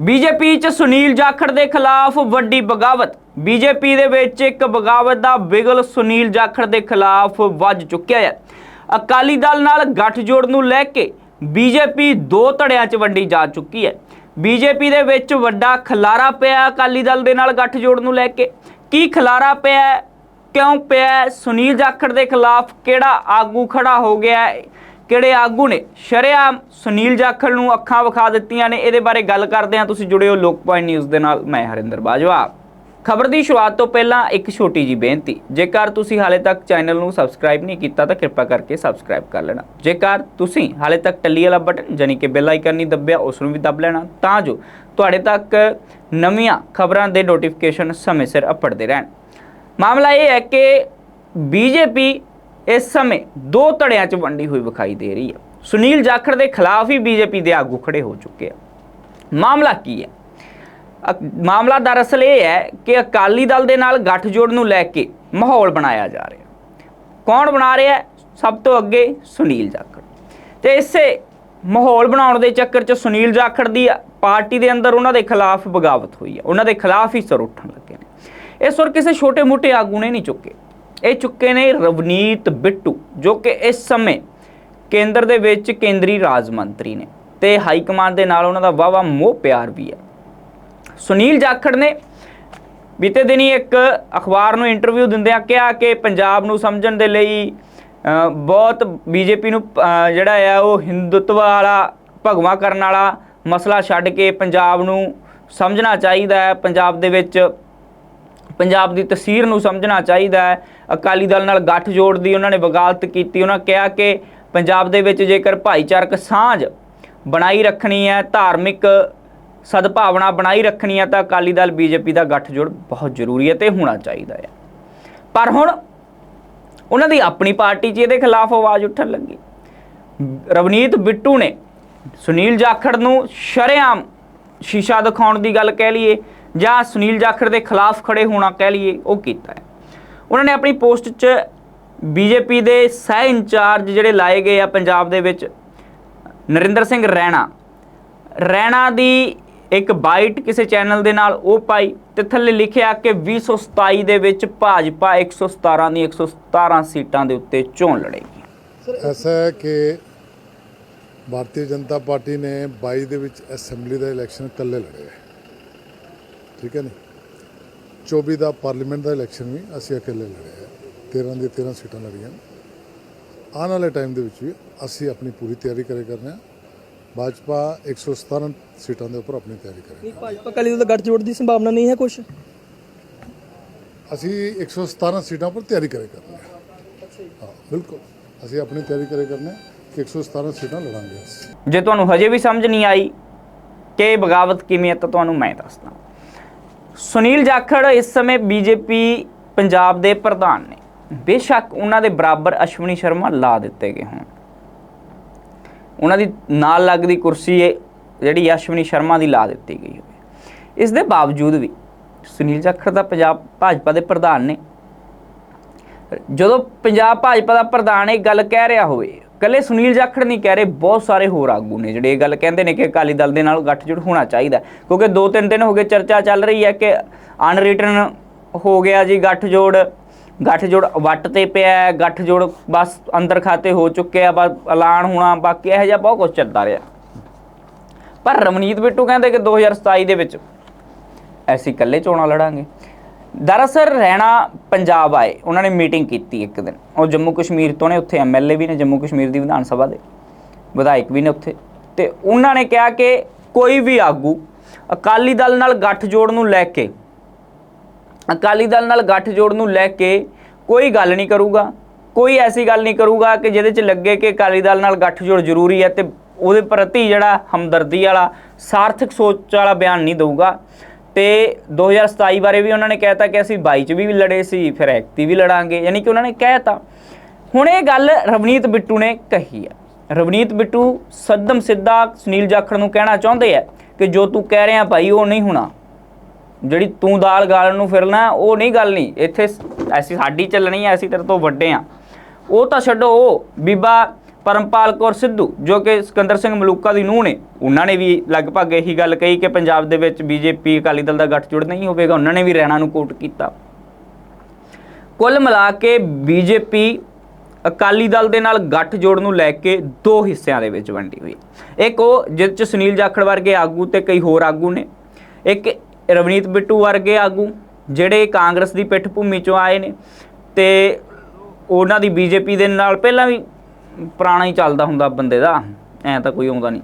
BJP ਚ ਸੁਨੀਲ ਜਾਖੜ ਦੇ ਖਿਲਾਫ ਵੱਡੀ ਬਗਾਵਤ। ਬੀਜੇਪੀ ਦੇ ਵਿੱਚ ਇੱਕ ਬਗਾਵਤ ਦਾ ਬਿਗਲ ਸੁਨੀਲ ਜਾਖੜ ਦੇ ਖਿਲਾਫ ਵੱਜ ਚੁੱਕਿਆ ਹੈ। ਅਕਾਲੀ ਦਲ ਨਾਲ ਗੱਠਜੋੜ ਨੂੰ ਲੈ ਕੇ ਬੀਜੇਪੀ ਦੋ ਧੜਿਆਂ 'ਚ ਵੰਡੀ ਜਾ ਚੁੱਕੀ ਹੈ। ਬੀਜੇਪੀ ਦੇ ਵਿੱਚ ਵੱਡਾ ਖਲਾਰਾ ਪਿਆ ਅਕਾਲੀ ਦਲ ਦੇ ਨਾਲ ਗੱਠਜੋੜ ਨੂੰ ਲੈ ਕੇ। ਕੀ ਖਲਾਰਾ ਪਿਆ ਕਿਉਂ ਪਿਆ ਸੁਨੀਲ ਜਾਖੜ ਦੇ ਖਿਲਾਫ ਕਿਹੜਾ ਆਗੂ ਖੜਾ ਹੋ ਗਿਆ ਕਿਹੜੇ ਆਗੂ ਨੇ? ਸ਼ਰੇਆਮ ਸੁਨੀਲ ਜਾਖੜ ਨੂੰ ਅੱਖਾਂ ਵਿਖਾ ਦਿੱਤੀਆਂ ਨੇ। ਇਹਦੇ ਬਾਰੇ ਗੱਲ ਕਰਦੇ ਹਾਂ। ਤੁਸੀਂ ਜੁੜੇ ਹੋ ਲੋਕ ਪੁਆਇੰਟ ਨਿਊਜ਼ ਦੇ ਨਾਲ। ਮੈਂ ਹਰਿੰਦਰ ਬਾਜਵਾ। ਖਬਰ ਦੀ ਸ਼ੁਰੂਆਤ ਤੋਂ ਪਹਿਲਾਂ ਇੱਕ ਛੋਟੀ ਜੀ ਬੇਨਤੀ। ਜੇਕਰ ਤੁਸੀਂ ਹਾਲੇ ਤੱਕ ਚੈਨਲ ਨੂੰ ਸਬਸਕ੍ਰਾਈਬ ਨਹੀਂ ਕੀਤਾ, ਤਾਂ ਕਿਰਪਾ ਕਰਕੇ ਸਬਸਕ੍ਰਾਈਬ ਕਰ ਲੈਣਾ। ਜੇਕਰ ਤੁਸੀਂ ਹਾਲੇ ਤੱਕ ਟੱਲੀ ਵਾਲਾ ਬਟਨ ਯਾਨੀ ਕਿ ਬੈਲ ਆਈਕਨ ਨਹੀਂ ਦੱਬਿਆ, ਉਸ ਨੂੰ ਵੀ ਦੱਬ ਲੈਣਾ। ਤਾਂ ਜੋ ਤੁਹਾਡੇ ਤੱਕ ਨਵੀਆਂ ਖਬਰਾਂ ਦੇ ਨੋਟੀਫਿਕੇਸ਼ਨ ਸਮੇਂ ਸਿਰ ਅਪੜਦੇ ਰਹਿਣ। ਮਾਮਲਾ ਇਹ ਹੈ ਕਿ ਬੀਜੇਪੀ ਇਸ ਸਮੇਂ ਦੋ ਧੜਿਆਂ 'ਚ ਵੰਡੀ ਹੋਈ ਵਿਖਾਈ ਦੇ ਰਹੀ ਹੈ। ਸੁਨੀਲ ਜਾਖੜ ਦੇ ਖਿਲਾਫ ਹੀ ਬੀਜੇਪੀ ਦੇ ਆਗੂ ਖੜੇ ਹੋ ਚੁੱਕੇ ਆ। ਮਾਮਲਾ ਕੀ ਹੈ? ਅਕ- ਮਾਮਲਾ ਦਰਅਸਲ ਇਹ ਹੈ ਕਿ ਅਕਾਲੀ ਦਲ ਦੇ ਨਾਲ ਗੱਠਜੋੜ ਨੂੰ ਲੈ ਕੇ ਮਾਹੌਲ ਬਣਾਇਆ ਜਾ ਰਿਹਾ ਕੌਣ ਬਣਾ ਰਿਹਾ ਸਭ ਤੋਂ ਅੱਗੇ ਸੁਨੀਲ ਜਾਖੜ। ਤੇ ਇਸੇ ਮਾਹੌਲ ਬਣਾਉਣ ਦੇ ਚੱਕਰ 'ਚ ਸੁਨੀਲ ਜਾਖੜ ਦੀ ਪਾਰਟੀ ਦੇ ਅੰਦਰ ਉਹਨਾਂ ਦੇ ਖਿਲਾਫ ਬਗਾਵਤ ਹੋਈ ਹੈ। ਉਹਨਾਂ ਦੇ ਖਿਲਾਫ ਹੀ ਸਰ ਉੱਠਣ ਲੱਗੇ ਨੇ। ਇਹ ਸੁਰ ਕਿਸੇ ਛੋਟੇ-ਮੋਟੇ ਆਗੂ ਨੇ ਨਹੀਂ ਚੁੱਕੇ। ਇਹ ਚੁੱਕੇ ਨੇ ਰਵਨੀਤ ਬਿੱਟੂ ਜੋ ਕਿ ਇਸ ਸਮੇਂ ਕੇਂਦਰ ਦੇ ਵਿੱਚ ਕੇਂਦਰੀ ਰਾਜ ਮੰਤਰੀ ਨੇ ਤੇ ਹਾਈ ਕਮਾਂਡ ਦੇ ਨਾਲ ਉਹਨਾਂ ਦਾ ਵਾਵਾ ਮੋਹ ਪਿਆਰ ਵੀ ਹੈ। ਸੁਨੀਲ ਜਾਖੜ ਨੇ ਬੀਤੇ ਦਿਨੀ ਇੱਕ ਅਖਬਾਰ ਨੂੰ ਇੰਟਰਵਿਊ ਦਿੰਦਿਆਂ ਕਿਹਾ ਕਿ ਪੰਜਾਬ ਨੂੰ ਸਮਝਣ ਦੇ ਲਈ ਅ, ਬਹੁਤ ਬੀਜੇਪੀ ਨੂੰ ਜਿਹੜਾ ਆ ਉਹ ਹਿੰਦੂਤਵ ਵਾਲਾ ਭਗਵਾ ਕਰਨ ਵਾਲਾ ਮਸਲਾ ਛੱਡ ਕੇ ਪੰਜਾਬ ਨੂੰ ਸਮਝਣਾ ਚਾਹੀਦਾ ਹੈ। ਪੰਜਾਬ ਦੇ ਵਿੱਚ ਪੰਜਾਬ ਦੀ ਤਸਵੀਰ ਨੂੰ ਸਮਝਣਾ ਚਾਹੀਦਾ ਹੈ। ਅਕਾਲੀ ਦਲ ਨਾਲ ਗੱਠ ਜੋੜ ਦੀ ਉਹਨਾਂ ਨੇ ਵਗਾਲਤ ਕੀਤੀ। ਉਹਨਾਂ ਕਿਹਾ ਕਿ ਪੰਜਾਬ ਦੇ ਵਿੱਚ ਜੇਕਰ ਭਾਈਚਾਰਕ ਸਾਂਝ ਬਣਾਈ ਰੱਖਣੀ ਹੈ, ਧਾਰਮਿਕ ਸਦਭਾਵਨਾ ਬਣਾਈ ਰੱਖਣੀ ਹੈ, ਤਾਂ ਅਕਾਲੀ ਦਲ ਬੀਜੇਪੀ ਦਾ ਗੱਠ ਜੋੜ ਬਹੁਤ ਜ਼ਰੂਰੀ ਹੈ ਤੇ ਹੋਣਾ ਚਾਹੀਦਾ ਹੈ। ਪਰ ਹੁਣ ਉਹਨਾਂ ਦੀ ਆਪਣੀ ਪਾਰਟੀ 'ਚ ਇਹਦੇ ਖਿਲਾਫ ਆਵਾਜ਼ ਉੱਠਣ ਲੱਗੀ। ਰਵਨੀਤ ਬਿੱਟੂ ਨੇ ਸੁਨੀਲ ਜਾਖੜ ਨੂੰ ਸ਼ਰੇਆਮ ਸ਼ੀਸ਼ਾ ਦਿਖਾਉਣ ਦੀ ਗੱਲ ਕਹਿ ਲਈਏ। ਜਾਂ ਸੁਨੀਲ ਜਾਖੜ ਦੇ ਖਿਲਾਫ ਖੜੇ ਹੋਣਾ ਕਹਿ ਲਈਏ, ਉਹ ਕੀਤਾ ਹੈ। ਉਹਨਾਂ ਨੇ ਆਪਣੀ ਪੋਸਟ 'ਚ ਬੀਜੇਪੀ ਦੇ ਸਹਿ ਇੰਚਾਰਜ ਜਿਹੜੇ ਲਾਏ ਗਏ ਆ ਪੰਜਾਬ ਦੇ ਵਿੱਚ, ਨਰਿੰਦਰ ਸਿੰਘ ਰੈਣਾ। ਰੈਣਾ ਦੀ ਇੱਕ ਬਾਈਟ ਕਿਸੇ ਚੈਨਲ ਦੇ ਨਾਲ ਉਹ ਪਾਈ ਤੇ ਥੱਲੇ ਲਿਖਿਆ ਕਿ 227 ਦੇ ਵਿੱਚ ਭਾਜਪਾ 117 ਦੀ 117 ਸੀਟਾਂ ਦੇ ਉੱਤੇ ਚੋਣ ਲੜੇਗੀ। ਐਸਾ ਕਿ ਭਾਰਤੀ ਜਨਤਾ ਪਾਰਟੀ ਨੇ 22 ਦੇ ਵਿੱਚ ਅਸੈਂਬਲੀ ਦਾ ਇਲੈਕਸ਼ਨ ਇਕੱਲੇ ਲੜਿਆ ਠੀਕ ਹੈ ਨਹੀਂ? 24 ਦਾ ਪਾਰਲੀਮੈਂਟ ਦਾ ਇਲੈਕਸ਼ਨ ਵੀ ਅਸੀਂ ਇਕੱਲੇ ਲੜੇ ਹੈ 13 ਦੀ 13 ਸੀਟਾਂ ਲੜੀਆਂ। ਆਉਣ ਵਾਲੇ ਟਾਈਮ ਦੇ ਵਿੱਚ ਵੀ ਅਸੀਂ ਆਪਣੀ ਪੂਰੀ ਤਿਆਰੀ ਕਰੇ ਕਰਨੇ ਆ। ਭਾਜਪਾ 117 ਸੀਟਾਂ ਦੇ ਉੱਪਰ ਆਪਣੀ ਤਿਆਰੀ ਕਰੇ ਨਹੀਂ ਭਾਜਪਾ ਅਕਾਲੀ ਦਲ ਦਾ ਗੱਠਜੋੜ ਦੀ ਸੰਭਾਵਨਾ ਨਹੀਂ ਹੈ ਕੁਝ ਅਸੀਂ 117 ਸੀਟਾਂ ਉੱਪਰ ਤਿਆਰੀ ਕਰੇ ਕਰਨੇ ਆ। ਹਾਂ ਬਿਲਕੁਲ। ਅਸੀਂ ਆਪਣੀ ਤਿਆਰੀ ਕਰੇ ਕਰਨੇ ਕਿ 117 ਸੀਟਾਂ ਲੜਾਂਗੇ ਜੇ ਤੁਹਾਨੂੰ ਹਜੇ ਵੀ ਸਮਝ ਨਹੀਂ ਆਈ ਕਿ ਬਗਾਵਤ ਕਿਵੇਂ ਹੈ ਤਾਂ ਤੁਹਾਨੂੰ ਮੈਂ ਦੱਸਦਾ। ਸੁਨੀਲ ਜਾਖੜ ਇਸ ਸਮੇਂ ਬੀਜੇਪੀ ਪੰਜਾਬ ਦੇ ਪ੍ਰਧਾਨ ਨੇ। ਬੇਸ਼ੱਕ ਉਹਨਾਂ ਦੇ ਬਰਾਬਰ ਅਸ਼ਵਨੀ ਸ਼ਰਮਾ ਲਾ ਦਿੱਤੇ ਗਏ ਹੋਣ। ਉਹਨਾਂ ਦੀ ਨਾਲ ਲੱਗਦੀ ਕੁਰਸੀ ਹੈ ਜਿਹੜੀ ਅਸ਼ਵਨੀ ਸ਼ਰਮਾ ਦੀ ਲਾ ਦਿੱਤੀ ਗਈ ਹੋਵੇ। ਇਸ ਦੇ ਬਾਵਜੂਦ ਵੀ ਸੁਨੀਲ ਜਾਖੜ ਦਾ ਪੰਜਾਬ ਭਾਜਪਾ ਦੇ ਪ੍ਰਧਾਨ ਨੇ। ਜਦੋਂ ਪੰਜਾਬ ਭਾਜਪਾ ਦਾ ਪ੍ਰਧਾਨ ਇਹ ਗੱਲ ਕਹਿ ਰਿਹਾ ਹੋਵੇ ਕੱਲੇ ਸੁਨੀਲ ਜਾਖੜ ਨਹੀਂ ਕਹਿ ਰਹੇ, ਬਹੁਤ ਸਾਰੇ ਹੋਰ ਆਗੂ ਨੇ ਜਿਹੜੇ ਇਹ ਗੱਲ ਕਹਿੰਦੇ ਨੇ ਕਿ ਅਕਾਲੀ ਦਲ ਦੇ ਨਾਲ ਗੱਠਜੋੜ ਹੋਣਾ ਚਾਹੀਦਾ ਕਿਉਂਕਿ ਦੋ ਤਿੰਨ ਦਿਨ ਹੋ ਗਏ ਚਰਚਾ ਚੱਲ ਰਹੀ ਹੈ ਕਿ ਅਨਰਿਟਨ ਹੋ ਗਿਆ ਜੀ ਗੱਠਜੋੜ ਗੱਠਜੋੜ ਵੱਟ ਤੇ ਪਿਆ ਗੱਠਜੋੜ ਬਸ ਅੰਦਰ ਖਾਤੇ ਹੋ ਚੁੱਕੇ ਆ, ਬਸ ਐਲਾਨ ਹੋਣਾ, ਬਾਕੀ ਇਹੋ ਜਿਹਾ ਬਹੁਤ ਕੁਝ ਚੱਲਦਾ ਰਿਹਾ। ਪਰ ਰਮਨੀਤ ਬਿੱਟੂ ਕਹਿੰਦੇ ਕਿ 2027 ਦੇ ਵਿੱਚ ਅਸੀਂ ਇਕੱਲੇ ਚੋਣਾਂ ਲੜਾਂਗੇ। ਦਰਅਸਲ ਰਹਿਣਾ ਪੰਜਾਬ ਆਏ। ਉਹਨਾਂ ਨੇ ਮੀਟਿੰਗ ਕੀਤੀ ਇੱਕ ਦਿਨ। ਉਹ ਜੰਮੂ ਕਸ਼ਮੀਰ ਤੋਂ ਨੇ, ਉੱਥੇ ਐਮਐਲਏ ਵੀ ਨੇ, ਜੰਮੂ ਕਸ਼ਮੀਰ ਦੀ ਵਿਧਾਨ ਸਭਾ ਦੇ ਵਿਧਾਇਕ ਵੀ ਨੇ ਉੱਥੇ। ਤੇ ਉਹਨਾਂ ਨੇ ਕਿਹਾ ਕਿ ਕੋਈ ਵੀ ਆਗੂ ਅਕਾਲੀ ਦਲ ਨਾਲ ਗੱਠਜੋੜ ਨੂੰ ਲੈ ਕੇ, ਅਕਾਲੀ ਦਲ ਨਾਲ ਗੱਠਜੋੜ ਨੂੰ ਲੈ ਕੇ ਕੋਈ ਗੱਲ ਨਹੀਂ ਕਰੂਗਾ, ਕੋਈ ਐਸੀ ਗੱਲ ਨਹੀਂ ਕਰੂਗਾ ਕਿ ਜਿਹਦੇ 'ਚ ਲੱਗੇ ਕਿ ਅਕਾਲੀ ਦਲ ਨਾਲ ਗੱਠਜੋੜ ਜ਼ਰੂਰੀ ਹੈ ਤੇ ਉਹਦੇ ਪ੍ਰਤੀ ਜਿਹੜਾ ਹਮਦਰਦੀ ਵਾਲਾ, ਸਾਰਥਕ ਸੋਚ ਵਾਲਾ ਬਿਆਨ ਨਹੀਂ ਦਊਗਾ। ਤੇ 2027 ਬਾਰੇ ਵੀ ਉਹਨਾਂ ਨੇ ਕਹਿਤਾ ਕਿ ਅਸੀਂ 22 ਚ ਵੀ ਲੜੇ ਸੀ, ਫਿਰ ਐਕਤੀ ਵੀ ਲੜਾਂਗੇ, ਯਾਨੀ ਕਿ ਉਹਨਾਂ ਨੇ ਕਹਿਤਾ। ਹੁਣ ਇਹ ਗੱਲ ਰਵਨੀਤ ਬਿੱਟੂ ਨੇ ਕਹੀ ਹੈ। ਰਵਨੀਤ ਬਿੱਟੂ ਸਦਮ ਸਿੱਧਾ ਸੁਨੀਲ ਜਾਖੜ ਨੂੰ ਕਹਿਣਾ ਚਾਹੁੰਦੇ ਆ ਕਿ ਜੋ ਤੂੰ ਕਹਿ ਰਿਹਾ ਭਾਈ, ਉਹ ਨਹੀਂ ਹੋਣਾ। ਜਿਹੜੀ ਤੂੰ ਦਾਲ ਗਾਲਣ ਨੂੰ ਫਿਰਨਾ, ਉਹ ਨਹੀਂ ਗੱਲ ਨਹੀਂ। ਇੱਥੇ ਐਸੀ ਸਾਡੀ ਚੱਲਣੀ ਐ ਅਸੀਂ ਤੇਰੇ ਤੋਂ ਵੱਡੇ ਆ। ਉਹ ਤਾਂ ਛੱਡੋ, ਉਹ ਬੀਬਾ ਪਰਮਪਾਲ ਕੌਰ ਸਿੱਧੂ, ਜੋ ਕਿ ਸਿਕੰਦਰ ਸਿੰਘ ਮਲੂਕਾ ਦੀ ਨੂੰਹ ਨੇ। ਉਹਨਾਂ ਨੇ ਵੀ ਲਗਭਗ ਇਹੀ ਗੱਲ ਕਹੀ ਕਿ ਪੰਜਾਬ ਦੇ ਵਿੱਚ ਬੀਜੇਪੀ, ਅਕਾਲੀ ਦਲ ਦਾ ਗੱਠਜੋੜ ਨਹੀਂ ਹੋਵੇਗਾ। ਉਹਨਾਂ ਨੇ ਵੀ ਰੈਣਾ ਨੂੰ ਕੋਟ ਕੀਤਾ। ਕੁੱਲ ਮਿਲਾ ਕੇ ਬੀਜੇਪੀ ਅਕਾਲੀ ਦਲ ਦੇ ਨਾਲ ਗੱਠਜੋੜ ਨੂੰ ਲੈ ਕੇ ਦੋ ਹਿੱਸਿਆਂ ਦੇ ਵਿੱਚ ਵੰਡੀ ਹੋਈ। ਇੱਕ ਉਹ ਜਿਸ ਚ ਸੁਨੀਲ ਜਾਖੜ ਵਰਗੇ ਆਗੂ ਤੇ ਕਈ ਹੋਰ ਆਗੂ ਨੇ। ਇੱਕ ਰਵਨੀਤ ਬਿੱਟੂ ਵਰਗੇ ਆਗੂ, ਜਿਹੜੇ ਕਾਂਗਰਸ ਦੀ ਪਿੱਠ ਭੂਮੀ ਚੋਂ ਆਏ ਨੇ। ਤੇ ਉਹਨਾਂ ਦੀ ਬੀਜੇਪੀ ਦੇ ਨਾਲ ਪਹਿਲਾਂ ਵੀ ਪੁਰਾਣਾ ਹੀ ਚੱਲਦਾ ਹੁੰਦਾ ਬੰਦੇ ਦਾ, ਐ ਤਾਂ ਕੋਈ ਆਉਂਦਾ ਨਹੀਂ।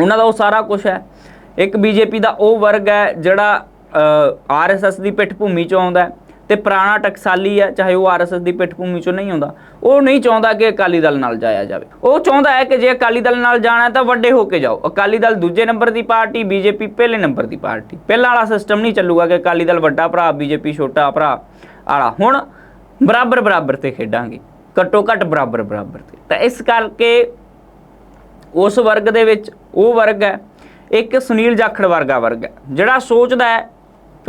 ਉਹਨਾਂ ਦਾ ਉਹ ਸਾਰਾ ਕੁਝ ਹੈ। ਇੱਕ ਬੀਜੇਪੀ ਦਾ ਉਹ ਵਰਗ ਹੈ ਜਿਹੜਾ ਆਰਐਸਐਸ ਦੀ ਪਿੱਠ ਭੂਮੀ ਚੋਂ ਆਉਂਦਾ ਹੈ ਤੇ ਪੁਰਾਣਾ ਟਕਸਾਲੀ ਹੈ, ਚਾਹੇ ਉਹ ਆਰਐਸਐਸ ਦੀ ਪਿੱਠ ਭੂਮੀ ਚੋਂ ਨਹੀਂ ਆਉਂਦਾ। ਉਹ ਨਹੀਂ ਚਾਹੁੰਦਾ ਕਿ ਅਕਾਲੀ ਦਲ ਨਾਲ ਜਾਇਆ ਜਾਵੇ। ਉਹ ਚਾਹੁੰਦਾ ਹੈ ਕਿ ਜੇ ਅਕਾਲੀ ਦਲ ਨਾਲ ਜਾਣਾ ਤਾਂ ਵੱਡੇ ਹੋ ਕੇ ਜਾਓ। ਅਕਾਲੀ ਦਲ ਦੂਜੇ ਨੰਬਰ ਦੀ ਪਾਰਟੀ, ਬੀਜੇਪੀ ਪਹਿਲੇ ਨੰਬਰ ਦੀ ਪਾਰਟੀ। ਪਹਿਲਾਂ ਵਾਲਾ ਸਿਸਟਮ ਨਹੀਂ ਚੱਲੂਗਾ ਕਿ ਅਕਾਲੀ ਦਲ ਵੱਡਾ ਭਰਾ, ਬੀਜੇਪੀ ਛੋਟਾ ਭਰਾ ਆਲਾ ਹੁਣ ਬਰਾਬਰ ਬਰਾਬਰ ਤੇ ਖੇਡਾਂਗੇ। ਘੱਟੋ ਘੱਟ ਬਰਾਬਰ ਬਰਾਬਰ ਤੇ। ਤਾਂ ਇਸ ਕਰਕੇ ਉਸ ਵਰਗ ਦੇ ਵਿੱਚ ਉਹ ਵਰਗ ਹੈ, ਇੱਕ ਸੁਨੀਲ ਜਾਖੜ ਵਰਗਾ ਵਰਗ ਹੈ, ਜਿਹੜਾ ਸੋਚਦਾ ਹੈ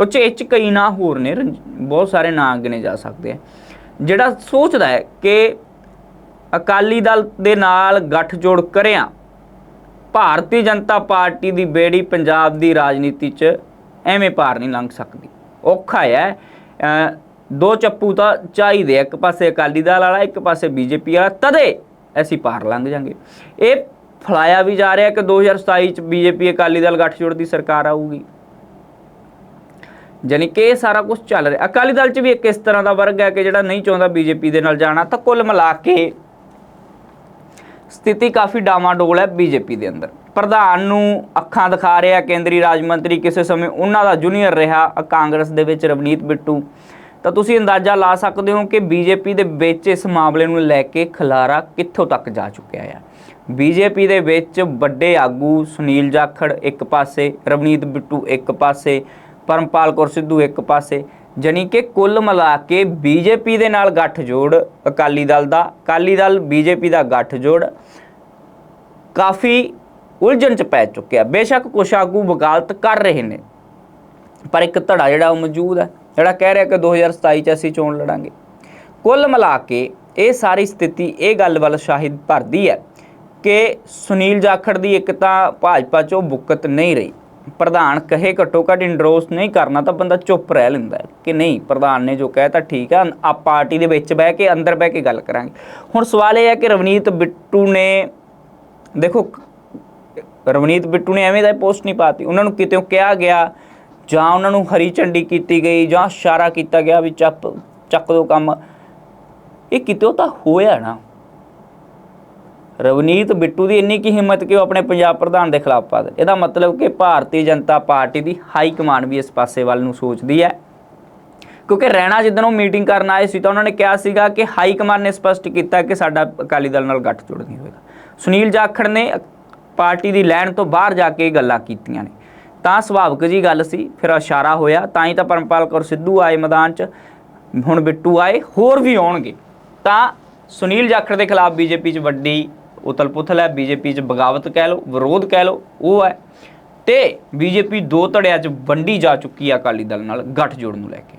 ਉਹ 'ਚ ਇਹ 'ਚ ਕਈ ਨਾਂ ਹੋਰ ਨੇ ਰੰਜ- ਬਹੁਤ ਸਾਰੇ ਨਾਂ ਗਿਣੇ ਜਾ ਸਕਦੇ ਆ। ਜਿਹੜਾ ਸੋਚਦਾ ਹੈ ਕਿ ਅਕਾਲੀ ਦਲ ਦੇ ਨਾਲ ਗੱਠਜੋੜ ਕਰਿਆ, ਭਾਰਤੀ ਜਨਤਾ ਪਾਰਟੀ ਦੀ ਬੇੜੀ ਪੰਜਾਬ ਦੀ ਰਾਜਨੀਤੀ 'ਚ ਐਵੇਂ ਪਾਰ ਨਹੀਂ ਲੰਘ ਸਕਦੀ। ਔਖਾ ਹੈ ਦੋ ਚੱਪੂ ਤਾਂ ਚਾਹੀਦੇ ਆ, ਇੱਕ ਪਾਸੇ ਅਕਾਲੀ ਦਲ ਵਾਲਾ ਇੱਕ ਪਾਸੇ ਬੀਜੇਪੀ ਵਾਲਾ ਤਦੇ ਅਸੀਂ ਪਾਰ ਲੰਘ ਜਾਾਂਗੇ। ਇਹ ਫਲਾਇਆ ਵੀ ਜਾ ਰਿਹਾ ਕਿ 2027 ਚ ਬੀਜੇਪੀ ਅਕਾਲੀ ਦਲ ਗੱਠਜੋੜ ਦੀ ਸਰਕਾਰ ਆਊਗੀ। ਜਾਣੀ ਕਿ ਇਹ ਸਾਰਾ ਕੁਝ ਚੱਲ ਰਿਹਾ। ਅਕਾਲੀ ਦਲ ਚ ਵੀ ਇੱਕ ਇਸ ਤਰ੍ਹਾਂ ਦਾ ਵਰਗ ਹੈ ਕਿ ਜਿਹੜਾ ਨਹੀਂ ਚਾਹੁੰਦਾ ਬੀਜੇਪੀ ਦੇ ਨਾਲ ਜਾਣਾ ਤਾਂ ਕੁੱਲ ਮਿਲਾ ਕੇ ਸਥਿਤੀ ਕਾਫੀ ਡਾਮਾਡੋਲ ਹੈ ਬੀਜੇਪੀ ਦੇ ਅੰਦਰ। ਪ੍ਰਧਾਨ ਨੂੰ ਅੱਖਾਂ ਦਿਖਾ ਰਿਹਾ ਕੇਂਦਰੀ ਰਾਜ ਮੰਤਰੀ ਕਿਸੇ ਸਮੇਂ ਉਹਨਾਂ ਦਾ ਜੂਨੀਅਰ ਰਿਹਾ ਕਾਂਗਰਸ ਦੇ ਵਿੱਚ ਰਵਨੀਤ ਬਿੱਟੂ। ਤਾਂ ਤੁਸੀਂ ਅੰਦਾਜ਼ਾ ਲਾ ਸਕਦੇ ਹੋ ਕਿ ਬੀਜੇਪੀ ਦੇ ਵਿੱਚ ਇਸ ਮਾਮਲੇ ਨੂੰ ਲੈ ਕੇ ਖਲਾਰਾ ਕਿੱਥੋਂ ਤੱਕ ਜਾ ਚੁੱਕਿਆ ਹੈ ਬੀਜੇਪੀ ਦੇ ਵਿੱਚ ਵੱਡੇ ਆਗੂ ਸੁਨੀਲ ਜਾਖੜ ਇੱਕ ਪਾਸੇ, ਰਵਨੀਤ ਬਿੱਟੂ ਇੱਕ ਪਾਸੇ, ਪਰਮਪਾਲ ਕੌਰ ਸਿੱਧੂ ਇੱਕ ਪਾਸੇ, ਜਾਣੀ ਕਿ ਕੁੱਲ ਮਿਲਾ ਕੇ ਬੀਜੇਪੀ ਦੇ ਨਾਲ ਗੱਠਜੋੜ ਅਕਾਲੀ ਦਲ ਦਾ, ਅਕਾਲੀ ਦਲ ਬੀਜੇਪੀ ਦਾ ਗੱਠਜੋੜ ਕਾਫੀ ਉਲਝਣ ਚ ਪੈ ਚੁੱਕਿਆ। ਬੇਸ਼ੱਕ ਕੁਛ ਆਗੂ ਵਕਾਲਤ ਕਰ ਰਹੇ ਨੇ। ਪਰ ਇੱਕ ਧੜਾ ਜਿਹੜਾ ਉਹ ਮੌਜੂਦ ਹੈ, ਜਿਹੜਾ ਕਹਿ ਰਿਹਾ ਕਿ 2027 ਚ ਅਸੀਂ ਚੋਣ ਲੜਾਂਗੇ। ਕੁੱਲ ਮਿਲਾ ਕੇ ਇਹ ਸਾਰੀ ਸਥਿਤੀ, ਇਹ ਗੱਲ ਵੱਲ ਸ਼ਾਹਿਦ ਭਰਦੀ ਹੈ ਕਿ ਸੁਨੀਲ ਜਾਖੜ ਦੀ ਇੱਕ ਤਾਂ ਭਾਜਪਾ ਚੋਂ ਬੁੱਕਤ ਨਹੀਂ ਰਹੀ। ਪ੍ਰਧਾਨ ਕਹੇ ਘੱਟੋ ਘੱਟ ਇੰਡਰੋਸ ਨਹੀਂ ਕਰਨਾ ਤਾਂ ਬੰਦਾ ਚੁੱਪ ਰਹਿ ਲੈਂਦਾ ਕਿ ਨਹੀਂ, ਪ੍ਰਧਾਨ ਨੇ ਜੋ ਕਹਿ ਤਾਂ ਠੀਕ ਹੈ ਆ ਪਾਰਟੀ ਦੇ ਵਿੱਚ ਬਹਿ ਕੇ, ਅੰਦਰ ਬਹਿ ਕੇ ਗੱਲ ਕਰਾਂਗੇ। ਹੁਣ ਸਵਾਲ ਇਹ ਹੈ ਕਿ ਰਵਨੀਤ ਬਿੱਟੂ ਨੇ, ਦੇਖੋ, ਰਵਨੀਤ ਬਿੱਟੂ ਨੇ ਐਵੇਂ ਦਾ ਪੋਸਟ ਨਹੀਂ ਪਾਤੀ, ਉਹਨਾਂ ਨੂੰ ਕਿਤੇ ਕਿਹਾ ਗਿਆ ਜਾਂ ਉਹਨਾਂ ਨੂੰ ਹਰੀ ਝੰਡੀ ਕੀਤੀ ਗਈ ਜਾਂ ਇਸ਼ਾਰਾ ਕੀਤਾ ਗਿਆ ਵੀ ਚੱਪ, ਚੱਕ ਦੋ ਕੰਮ। ਇਹ ਕਿਤੇ ਤਾਂ ਹੋਇਆ ਨਾ। ਰਵਨੀਤ ਬਿੱਟੂ ਦੀ ਇੰਨੀ ਕੀ ਹਿੰਮਤ ਕਿ ਉਹ ਆਪਣੇ ਪੰਜਾਬ ਪ੍ਰਧਾਨ ਦੇ ਖਿਲਾਫ ਪਾ ਦੇ। ਇਹਦਾ ਮਤਲਬ ਕਿ ਭਾਰਤੀ ਜਨਤਾ ਪਾਰਟੀ ਦੀ ਹਾਈ ਕਮਾਂਡ ਵੀ ਇਸ ਪਾਸੇ ਵੱਲ ਨੂੰ ਸੋਚਦੀ ਹੈ। ਕਿਉਂਕਿ ਰੈਣਾ ਜਿੱਦਣ ਉਹ ਮੀਟਿੰਗ ਕਰਨ ਆਏ ਸੀ ਤਾਂ ਉਹਨਾਂ ਨੇ ਕਿਹਾ ਸੀਗਾ ਕਿ ਹਾਈ ਕਮਾਂਡ ਨੇ ਸਪਸ਼ਟ ਕੀਤਾ ਕਿ ਸਾਡਾ ਅਕਾਲੀ ਦਲ ਨਾਲ ਗੱਠਜੋੜ ਨਹੀਂ ਹੋਏਗਾ। ਸੁਨੀਲ ਜਾਖੜ ਨੇ ਪਾਰਟੀ ਦੀ ਲੈਣ ਤੋਂ ਬਾਹਰ ਜਾ ਕੇ ਇਹ ਗੱਲਾਂ ਕੀਤੀਆਂ ਨੇ। ਤਾਂ ਸੁਭਾਵਿਕ ਜੀ ਗੱਲ ਸੀ, ਫਿਰ ਇਸ਼ਾਰਾ ਹੋਇਆ, ਤਾਂ ਹੀ ਤਾਂ ਪਰਮਪਾਲ ਕੌਰ ਸਿੱਧੂ ਆਏ ਮੈਦਾਨ 'ਚ, ਹੁਣ ਬਿੱਟੂ ਆਏ, ਹੋਰ ਵੀ ਆਉਣਗੇ। ਤਾਂ ਸੁਨੀਲ ਜਾਖੜ ਦੇ ਖਿਲਾਫ ਬੀਜੇਪੀ 'ਚ ਵੱਡੀ ਉਤਲ-ਪੁਥਲ ਹੈ, ਬੀਜੇਪੀ 'ਚ ਬਗਾਵਤ ਕਹਿ ਲਓ, ਵਿਰੋਧ ਕਹਿ ਲਓ, ਉਹ ਹੈ। ਤੇ ਬੀਜੇਪੀ ਦੋ ਧੜਿਆਂ 'ਚ ਵੰਡੀ ਜਾ ਚੁੱਕੀ ਹੈ ਅਕਾਲੀ ਦਲ ਨਾਲ ਗੱਠਜੋੜ ਨੂੰ ਲੈ ਕੇ।